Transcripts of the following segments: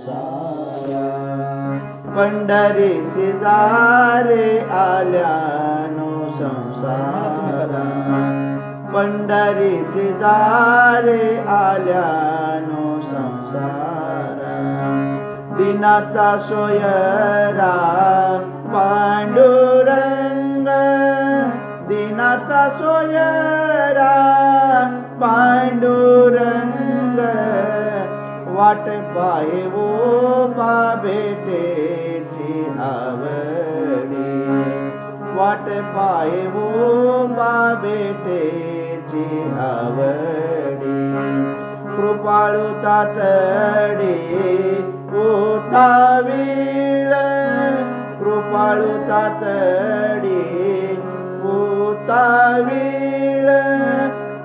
संसारा पंढरीसी जा रे आल्यानो संसारा. पंढरीसी जा रे आल्यानो संसारा. दिनाचा सोयरा पांडुरंग. दिनाचा सोयरा वाट पाहे वो बा भेटेची आवडी. वाट पाहे वो बा भेटेची आवडी. कृपाळू तातडी उतावीळ कृपाळू तातडी उतावीळ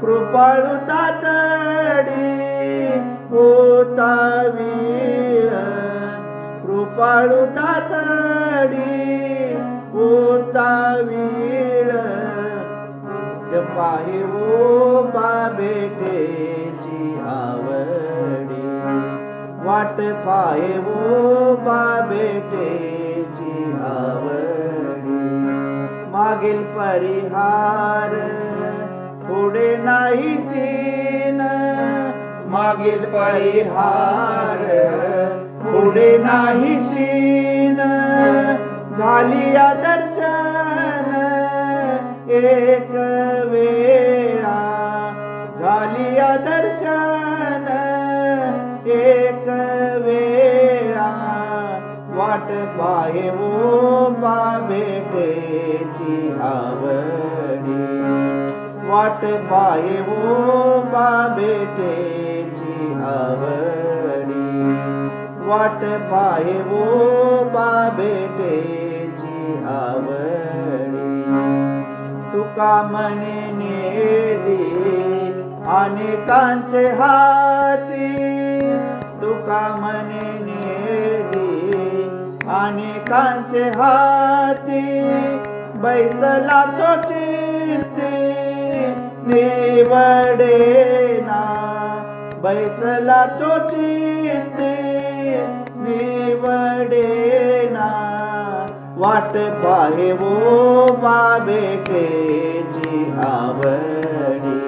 कृपाळू तात वीर कृपाळू तातडी उतावीळ पाहि वो बाबेटेची आवडी. वाट पाहे ओ बाबेटेची आवडी. मागील परिहार पुढे नाही सी मागील परिहार. पुढे नाही सीन. झाली या दर्शन. एक वेळा. झाली या दर्शन. एक वेळा. वाट पाहे वो बा भेटेची आवडी. वाट पाहे वो बा आवडी वाट पाहे वो बा आवडी तुका मने अनेकांचे हाती. तुका मने अनेकांचे हाती. बैसला तोची निवडेना बैसला तो चिरती निवडेना. वाट पाहे वो बा बेटेची आवडी.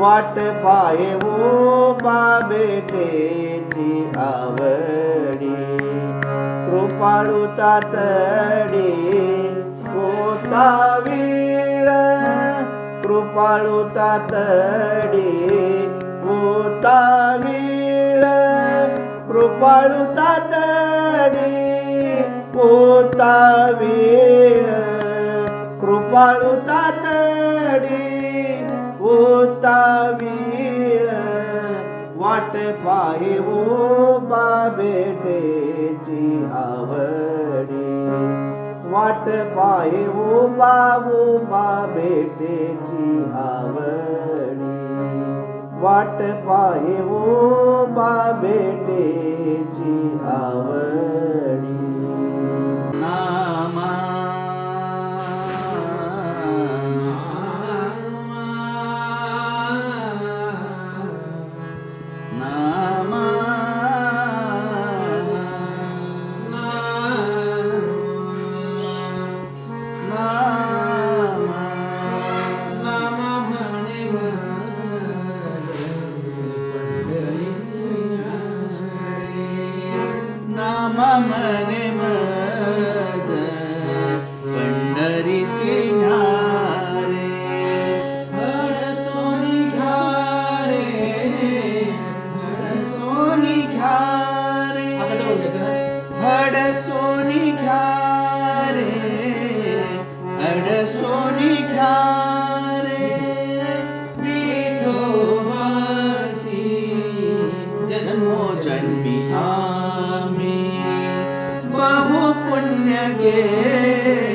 वाट पाहे वो बा बेटेची आवडी. कृपाळू तातडी होता कृपाळू तातडी कोतावीळ कृपाळू तातडी पोतावीळ कृपाळू तातडी पोतावीळ वाट पाहे बाबेट वाट पाहे वो बाबू भेटेची आवडी वाट पाहे वो भेटेची आवडी কে